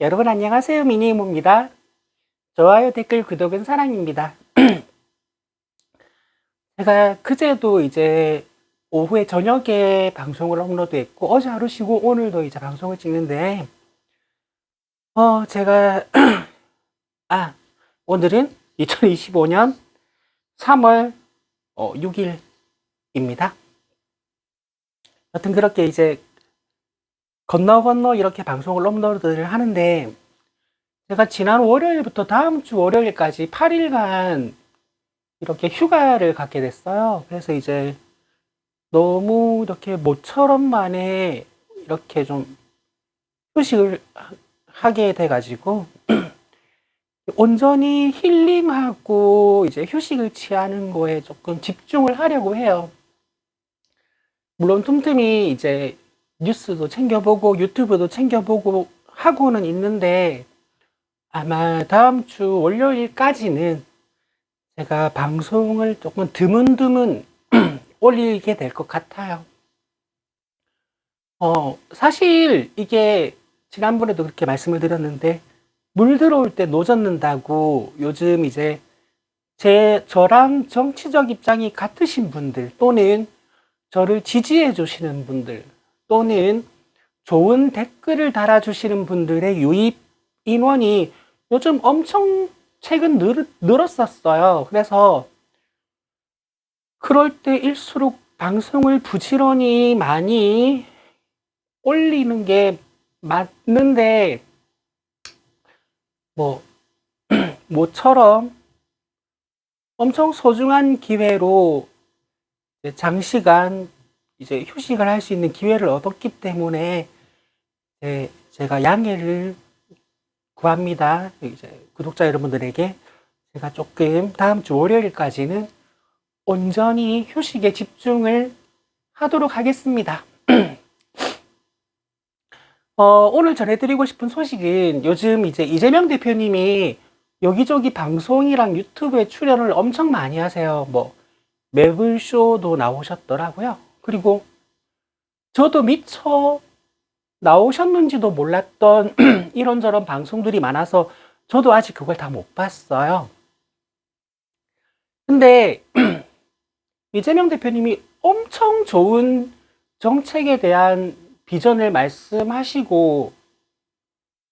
여러분 안녕하세요. 미니모입니다. 좋아요, 댓글, 구독은 사랑입니다. 제가 그제도 이제 오후에 저녁에 방송을 업로드했고 어제 하루 쉬고 오늘도 이제 방송을 찍는데 어 제가 아 오늘은 2025년 3월 어, 6일입니다. 여튼 그렇게 이제 건너 건너 이렇게 방송을 업로드를 하는데 제가 지난 월요일부터 다음 주 월요일까지 8일간 이렇게 휴가를 갖게 됐어요. 그래서 이제 너무 이렇게 모처럼 만에 이렇게 좀 휴식을 하- 하게 돼가지고 온전히 힐링하고 이제 휴식을 취하는 거에 조금 집중을 하려고 해요. 물론 틈틈이 이제 뉴스도 챙겨보고 유튜브도 챙겨보고 하고는 있는데 아마 다음 주 월요일까지는 제가 방송을 조금 드문드문 올리게 될 것 같아요. 어, 사실 이게 지난번에도 그렇게 말씀을 드렸는데 물 들어올 때 노젓는다고 요즘 이제 제 저랑 정치적 입장이 같으신 분들 또는 저를 지지해 주시는 분들 또는 좋은 댓글을 달아주시는 분들의 유입 인원이 요즘 엄청 최근 늘, 늘었었어요. 그래서 그럴 때일수록 방송을 부지런히 많이 올리는 게 맞는데 뭐 모처럼 엄청 소중한 기회로 장시간 이제 휴식을 할 수 있는 기회를 얻었기 때문에 제, 제가 양해를 구합니다. 이제 구독자 여러분들에게 제가 조금 다음 주 월요일까지는 온전히 휴식에 집중을 하도록 하겠습니다. 어, 오늘 전해드리고 싶은 소식은 요즘 이제 이재명 대표님이 여기저기 방송이랑 유튜브에 출연을 엄청 많이 하세요. 뭐, 매블쇼도 나오셨더라고요. 그리고 저도 미처 나오셨는지도 몰랐던 이런저런 방송들이 많아서 저도 아직 그걸 다 못 봤어요. 근데 이재명 대표님이 엄청 좋은 정책에 대한 비전을 말씀하시고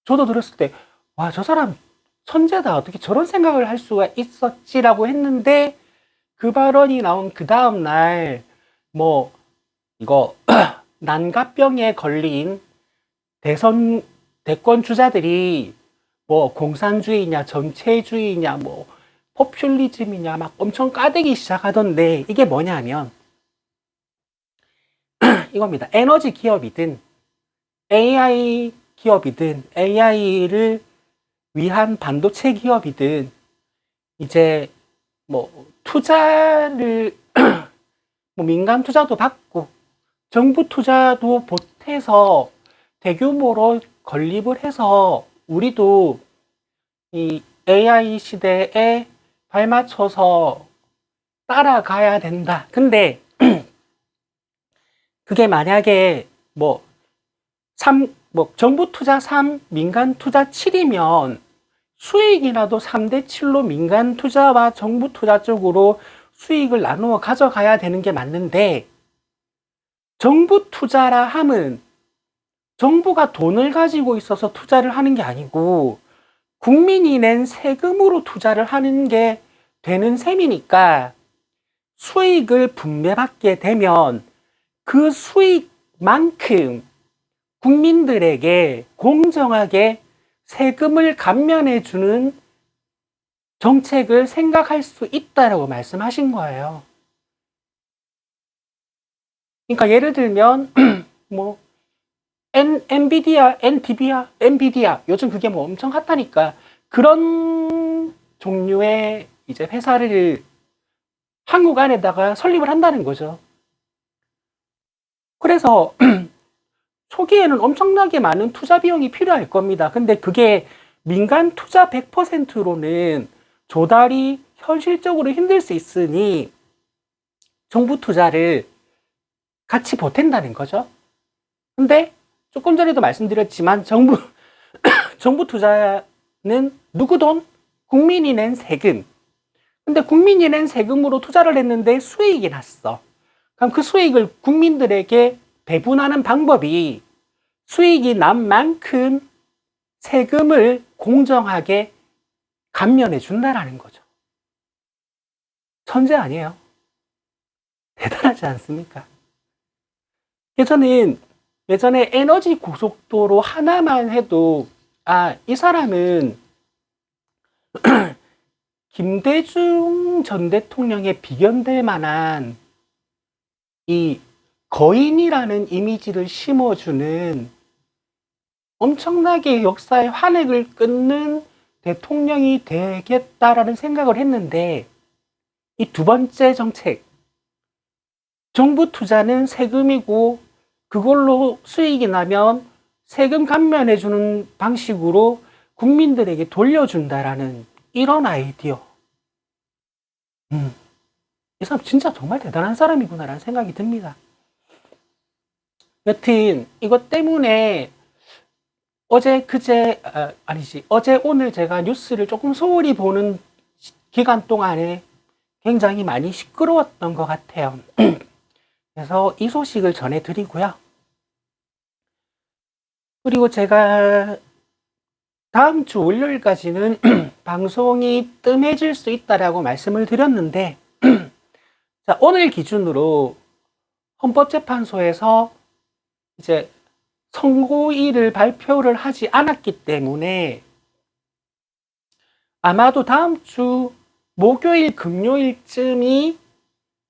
저도 들었을 때 와, 저 사람 천재다. 어떻게 저런 생각을 할 수가 있었지라고 했는데 그 발언이 나온 그 다음 날 뭐 이거 난가병에 걸린 대선 대권 주자들이 뭐 공산주의냐 정체주의냐 뭐 포퓰리즘이냐 막 엄청 까대기 시작하던데 이게 뭐냐면 이겁니다. 에너지 기업이든 AI 기업이든 AI를 위한 반도체 기업이든 이제 뭐 투자를 뭐 민간 투자도 받고 정부 투자도 보태서 대규모로 건립을 해서 우리도 이 AI 시대에 발맞춰서 따라가야 된다. 근데 그게 만약에 뭐 3, 뭐 정부 투자 3, 민간 투자 7이면 수익이라도 3대 7로 민간 투자와 정부 투자 쪽으로 수익을 나누어 가져가야 되는 게 맞는데 정부 투자라 함은 정부가 돈을 가지고 있어서 투자를 하는 게 아니고 국민이 낸 세금으로 투자를 하는 게 되는 셈이니까 수익을 분배받게 되면 그 수익만큼 국민들에게 공정하게 세금을 감면해 주는 정책을 생각할 수 있다라고 말씀하신 거예요. 그러니까 예를 들면 뭐 엔, 엔비디아, 엔티비아, 엔비디아 요즘 그게 뭐 엄청 핫하니까 그런 종류의 이제 회사를 한국 안에다가 설립을 한다는 거죠. 그래서 초기에는 엄청나게 많은 투자 비용이 필요할 겁니다. 근데 그게 민간 투자 100%로는 조달이 현실적으로 힘들 수 있으니 정부 투자를 같이 보탠다는 거죠. 근데 조금 전에도 말씀드렸지만 정부 정부 투자는 누구 돈? 국민이 낸 세금. 근데 국민이 낸 세금으로 투자를 했는데 수익이 났어. 그럼 그 수익을 국민들에게 배분하는 방법이 수익이 난 만큼 세금을 공정하게 감면해 준다라는 거죠. 천재 아니에요? 대단하지 않습니까? 예전엔 예전에 에너지 고속도로 하나만 해도 아, 이 사람은 김대중 전 대통령에 비견될 만한 이 거인이라는 이미지를 심어주는 엄청나게 역사의 환액을 끊는 대통령이 되겠다라는 생각을 했는데 이 두 번째 정책. 정부 투자는 세금이고 그걸로 수익이 나면 세금 감면해 주는 방식으로 국민들에게 돌려준다라는 이런 아이디어. 음, 이 사람 진짜 정말 대단한 사람이구나라는 생각이 듭니다. 여튼 이것 때문에 어제 그제 아, 아니지 어제 오늘 제가 뉴스를 조금 소홀히 보는 시- 기간 동안에 굉장히 많이 시끄러웠던 것 같아요. 그래서 이 소식을 전해드리고요. 그리고 제가 다음 주 월요일까지는 방송이 뜸해질 수 있다라고 말씀을 드렸는데, 자, 오늘 기준으로 헌법재판소에서 이제 선고일을 발표를 하지 않았기 때문에 아마도 다음 주 목요일, 금요일쯤이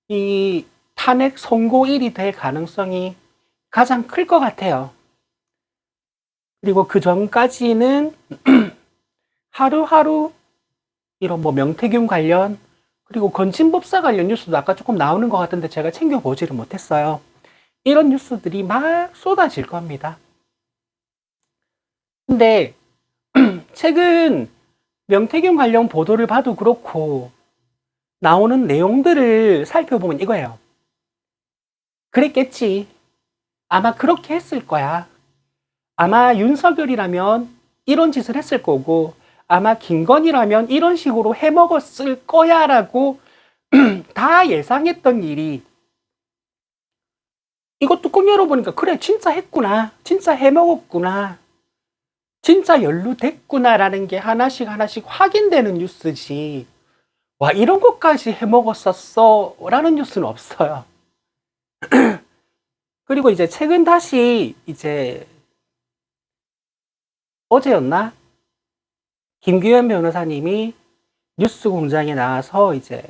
이 탄핵 선고일이 될 가능성이 가장 클 것 같아요. 그리고 그 전까지는 하루하루 이런 뭐 명태균 관련 그리고 건진법사 관련 뉴스도 아까 조금 나오는 것 같은데 제가 챙겨보지를 못했어요. 이런 뉴스들이 막 쏟아질 겁니다. 근데 최근 명태균 관련 보도를 봐도 그렇고 나오는 내용들을 살펴보면 이거예요. 그랬겠지. 아마 그렇게 했을 거야. 아마 윤석열이라면 이런 짓을 했을 거고 아마 김건희라면 이런 식으로 해먹었을 거야 라고 다 예상했던 일이 이거 뚜껑 열어보니까 그래 진짜 했구나 진짜 해먹었구나 진짜 연루됐구나 라는 게 하나씩 하나씩 확인되는 뉴스지 와 이런 것까지 해먹었었어 라는 뉴스는 없어요 그리고 이제 최근 다시 이제 어제였나 김규현 변호사님이 뉴스 공장에 나와서 이제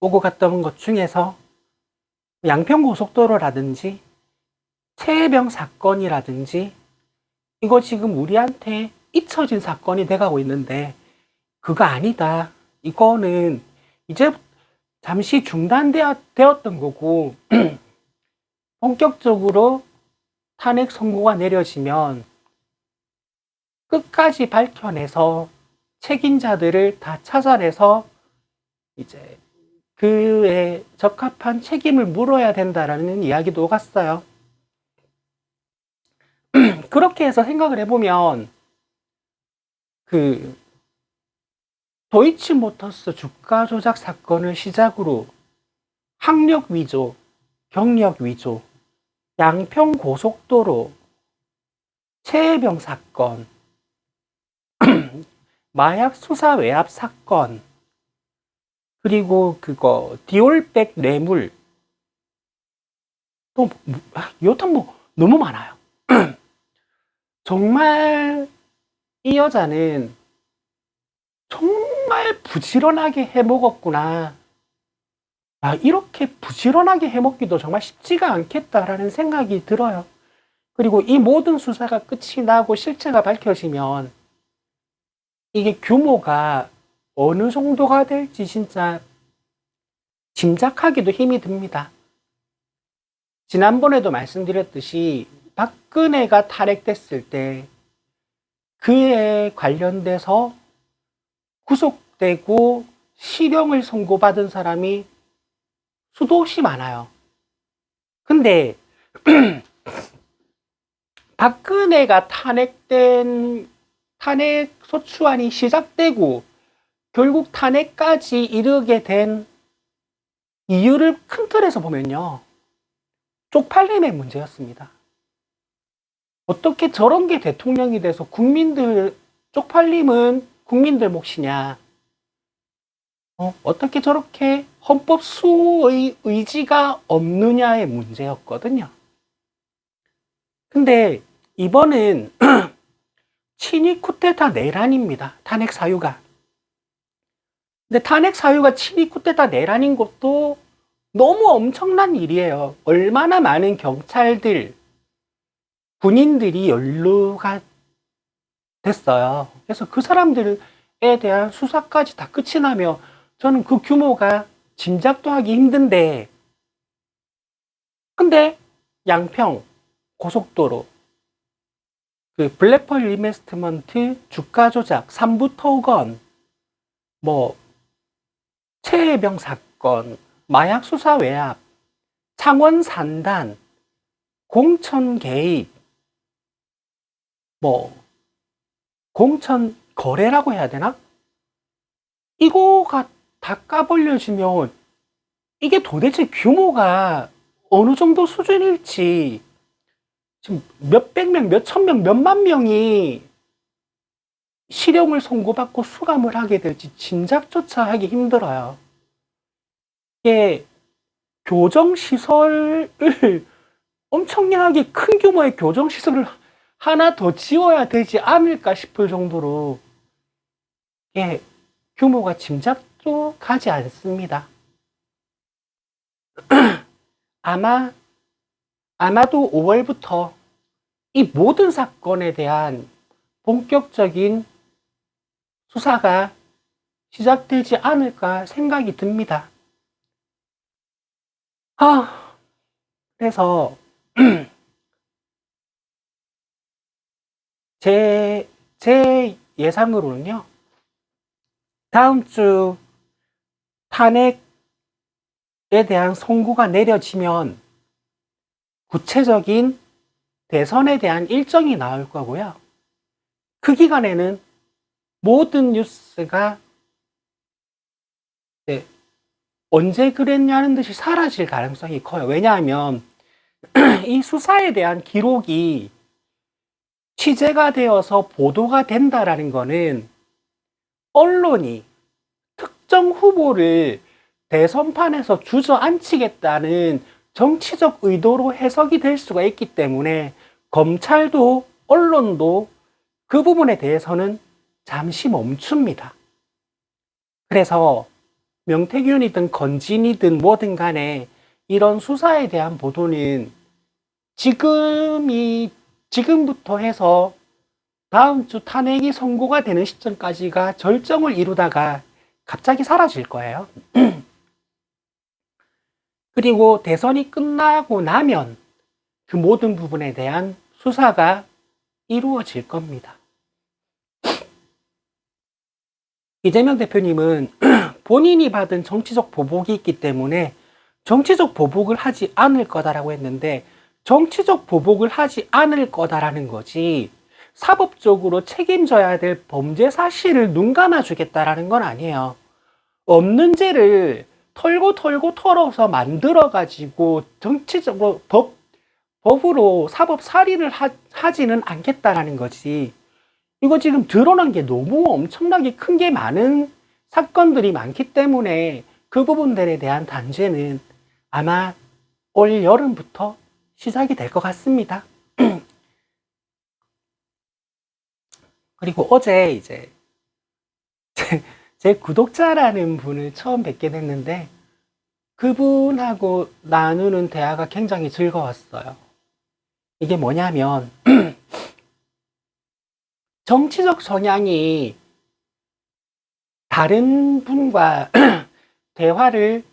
오고 갔던 것 중에서 양평 고속도로라든지 최혜병 사건이라든지 이거 지금 우리한테 잊혀진 사건이 돼가고 있는데 그거 아니다. 이거는 이제 잠시 중단되었던 거고 본격적으로 탄핵 선고가 내려지면 끝까지 밝혀내서 책임자들을 다 찾아내서 이제 그에 적합한 책임을 물어야 된다라는 이야기도 오갔어요. 그렇게 해서 생각을 해보면 그 도이치모터스 주가 조작 사건을 시작으로 학력 위조, 경력 위조, 양평 고속도로, 최혜병 사건, 마약 수사 외압 사건, 그리고 그거 디올백 뇌물, 또 뭐, 아, 여튼 뭐 너무 많아요. 정말 이 여자는 정말 부지런하게 해먹었구나. 아, 이렇게 부지런하게 해먹기도 정말 쉽지가 않겠다라는 생각이 들어요. 그리고 이 모든 수사가 끝이 나고 실체가 밝혀지면 이게 규모가 어느 정도가 될지 진짜 짐작하기도 힘이 듭니다. 지난번에도 말씀드렸듯이 박근혜가 탄핵됐을 때 그에 관련돼서 구속되고 실형을 선고받은 사람이 수도 없이 많아요. 근데 박근혜가 탄핵된 탄핵 소추안이 시작되고 결국 탄핵까지 이르게 된 이유를 큰 틀에서 보면요. 쪽팔림의 문제였습니다. 어떻게 저런 게 대통령이 돼서 국민들, 쪽팔림은 국민들 몫이냐. 어, 어떻게 저렇게 헌법 수의 의지가 없느냐의 문제였거든요. 근데 이번은 친위 쿠데타 내란입니다. 탄핵 사유가. 근데 탄핵 사유가 친위 쿠데타 내란인 것도 너무 엄청난 일이에요. 얼마나 많은 경찰들, 군인들이 연루가 됐어요. 그래서 그 사람들에 대한 수사까지 다 끝이 나며 저는 그 규모가 짐작도 하기 힘든데, 근데 양평 고속도로, 그 블랙펄 인베스트먼트 주가 조작, 3부 토건, 뭐, 최혜병 사건, 마약 수사 외압, 창원 산단, 공천 개입, 뭐, 공천 거래라고 해야 되나? 이거가 다 까벌려지면 이게 도대체 규모가 어느 정도 수준일지 지금 몇백 명, 몇천 명, 몇만 명이 실형을 선고받고 수감을 하게 될지 짐작조차 하기 힘들어요. 이게 교정시설을 엄청나게 큰 규모의 교정시설을 하나 더 지어야 되지 않을까 싶을 정도로 예, 규모가 짐작도 가지 않습니다. 아마 아마도 5월부터 이 모든 사건에 대한 본격적인 수사가 시작되지 않을까 생각이 듭니다. 아, 그래서 제, 제 예상으로는요, 다음 주 탄핵에 대한 선고가 내려지면 구체적인 대선에 대한 일정이 나올 거고요. 그 기간에는 모든 뉴스가 언제 그랬냐는 듯이 사라질 가능성이 커요. 왜냐하면 이 수사에 대한 기록이 취재가 되어서 보도가 된다라는 거는 언론이 특정 후보를 대선판에서 주저앉히겠다는 정치적 의도로 해석이 될 수가 있기 때문에 검찰도 언론도 그 부분에 대해서는 잠시 멈춥니다. 그래서 명태균이든 건진이든 뭐든 간에 이런 수사에 대한 보도는 지금이 지금부터 해서 다음 주 탄핵이 선고가 되는 시점까지가 절정을 이루다가 갑자기 사라질 거예요. 그리고 대선이 끝나고 나면 그 모든 부분에 대한 수사가 이루어질 겁니다. 이재명 대표님은 본인이 받은 정치적 보복이 있기 때문에 정치적 보복을 하지 않을 거다라고 했는데 정치적 보복을 하지 않을 거다라는 거지 사법적으로 책임져야 될 범죄 사실을 눈 감아주겠다라는 건 아니에요. 없는 죄를 털고 털고 털어서 만들어 가지고 정치적으로 법 법으로 사법 살인을 하, 하지는 않겠다라는 거지. 이거 지금 드러난 게 너무 엄청나게 큰 게 많은 사건들이 많기 때문에 그 부분들에 대한 단죄는 아마 올 여름부터 시작이 될 것 같습니다. 그리고 어제 이제 제, 제 구독자라는 분을 처음 뵙게 됐는데 그분하고 나누는 대화가 굉장히 즐거웠어요. 이게 뭐냐면 정치적 성향이 다른 분과 대화를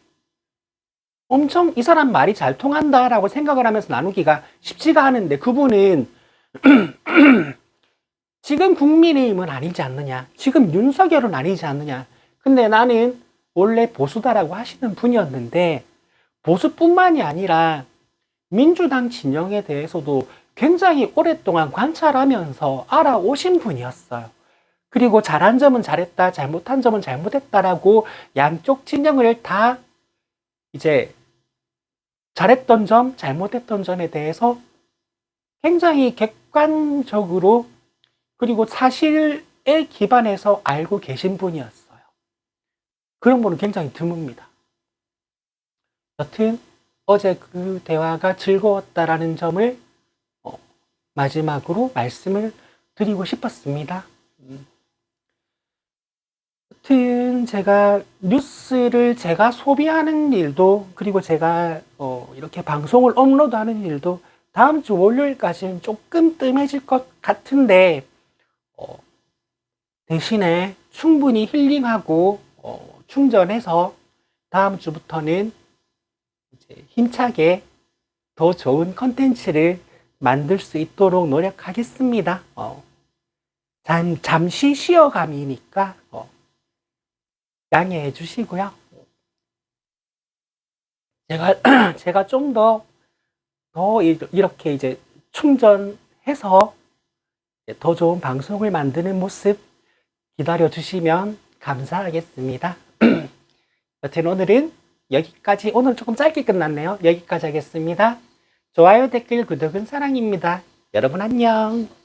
엄청 이 사람 말이 잘 통한다라고 생각을 하면서 나누기가 쉽지가 않은데 그분은 지금 국민의힘은 아니지 않느냐. 지금 윤석열은 아니지 않느냐. 근데 나는 원래 보수다라고 하시는 분이었는데 보수뿐만이 아니라 민주당 진영에 대해서도 굉장히 오랫동안 관찰하면서 알아오신 분이었어요. 그리고 잘한 점은 잘했다, 잘못한 점은 잘못했다라고 양쪽 진영을 다 이제 잘했던 점, 잘못했던 점에 대해서 굉장히 객관적으로 그리고 사실에 기반해서 알고 계신 분이었어요. 그런 분은 굉장히 드뭅니다. 여튼 어제 그 대화가 즐거웠다라는 점을 어, 마지막으로 말씀을 드리고 싶었습니다. 음. 여튼 제가 뉴스를 제가 소비하는 일도 그리고 제가 어, 이렇게 방송을 업로드하는 일도 다음 주 월요일까지는 조금 뜸해질 것 같은데 어, 대신에 충분히 힐링하고 어, 충전해서 다음 주부터는 이제 힘차게 더 좋은 컨텐츠를 만들 수 있도록 노력하겠습니다. 어, 잠, 잠시 쉬어감이니까 어, 양해해 주시고요. 제가 제가 좀 더 더 이렇게 이제 충전해서 더 좋은 방송을 만드는 모습 기다려 주시면 감사하겠습니다. 여튼 오늘은 여기까지 오늘 조금 짧게 끝났네요. 여기까지 하겠습니다. 좋아요, 댓글, 구독은 사랑입니다. 여러분 안녕.